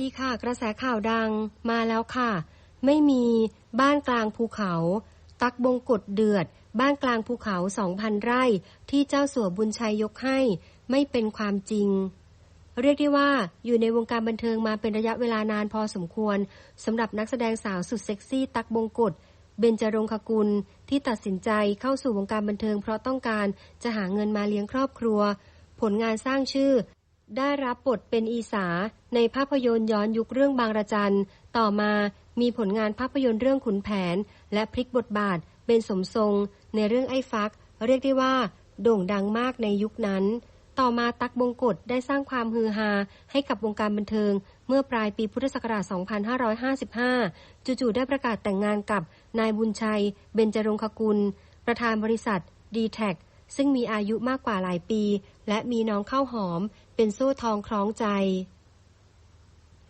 ดีค่ะ กระแสข่าวดังมาแล้วค่ะ ไม่มีบ้านกลางภูเขา ตักบงกฎเดือด บ้านกลางภูเขาสองพันไร่ ที่เจ้าสัวบุญชัยยกให้ ไม่เป็นความจริง เรียกได้ว่าอยู่ในวงการบันเทิงมาเป็นระยะเวลานานพอสมควรสำหรับนักแสดงสาวสุดเซ็กซี่ ตักบงกฎเบญจรงคกุลที่ตัดสินใจเข้าสู่วงการบันเทิงเพราะต้องการจะหาเงินมาเลี้ยงครอบครัว ผลงานสร้างชื่อ ได้รับบทเป็นอีสาในภาพยนตร์ย้อนยุคเรื่องบางระจัน ต่อมามีผลงานภาพยนตร์เรื่องขุนแผน และพลิกบทบาทเป็นสมทรง ในเรื่องไอ้ฟัก เรียกได้ว่า โด่งดังมากในยุคนั้น ต่อมาตักบงกฎได้สร้างความฮือฮาให้กับวงการบันเทิง เมื่อปลายปีพุทธศักราช 2555 จู่ๆได้ประกาศแต่งงานกับนายบุญชัย เบญจรงคกุล ประธานบริษัท d t แท ซึ่งมีอายุมากกว่าหลายปี และมีน้องข้าวหอม เป็นโซ่ทองคล้องใจ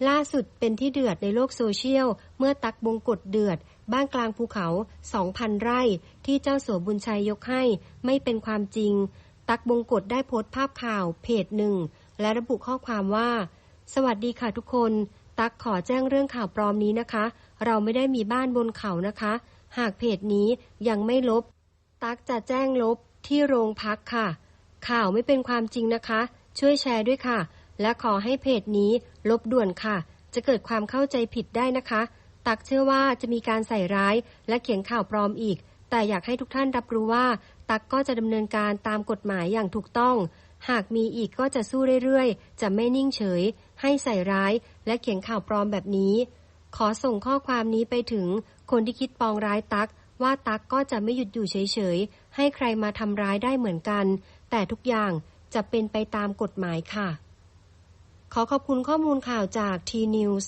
ล่าสุดเป็นที่เดือดในโลกโซเชียล เมื่อตักบงกฎเดือด บ้านกลางภูเขา 2,000 ไร่ ที่เจ้าสัวบุญชัยยกให้ไม่เป็นความจริง ตักบงกฎได้โพสต์ภาพข่าวเพจหนึ่ง และระบุข้อความว่า สวัสดีค่ะทุกคน ตักขอแจ้งเรื่องข่าวปลอมนี้นะคะ เราไม่ได้มีบ้านบนเขานะคะ หากเพจนี้ยังไม่ลบ ตักจะแจ้งลบ ที่โรงพักค่ะ ข่าวไม่เป็นความจริงนะคะ ช่วยแชร์ด้วยค่ะ และขอให้เพจนี้ลบด่วนค่ะ จะเกิดความเข้าใจผิดได้นะคะ ตักเชื่อว่าจะมีการใส่ร้ายและเขียนข่าวปลอมอีก แต่อยากให้ทุกท่านรับรู้ว่า ตักก็จะดำเนินการตามกฎหมายอย่างถูกต้อง หากมีอีกก็จะสู้เรื่อยๆ จะไม่นิ่งเฉย ให้ใส่ร้ายและเขียนข่าวปลอมแบบนี้ ขอส่งข้อความนี้ไปถึงคนที่คิดปองร้ายตัก ว่าตั๊กก็จะไม่หยุดอยู่เฉยๆ ให้ใครมาทำร้ายได้เหมือนกัน แต่ทุกอย่างจะเป็นไปตามกฎหมายค่ะ ขอขอบคุณข้อมูลข่าวจาก T-News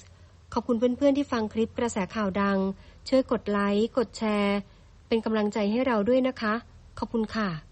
ขอบคุณเพื่อนๆที่ฟังคลิปกระแสข่าวดัง ช่วยกดไลค์ กดแชร์ เป็นกำลังใจให้เราด้วยนะคะ ขอบคุณค่ะ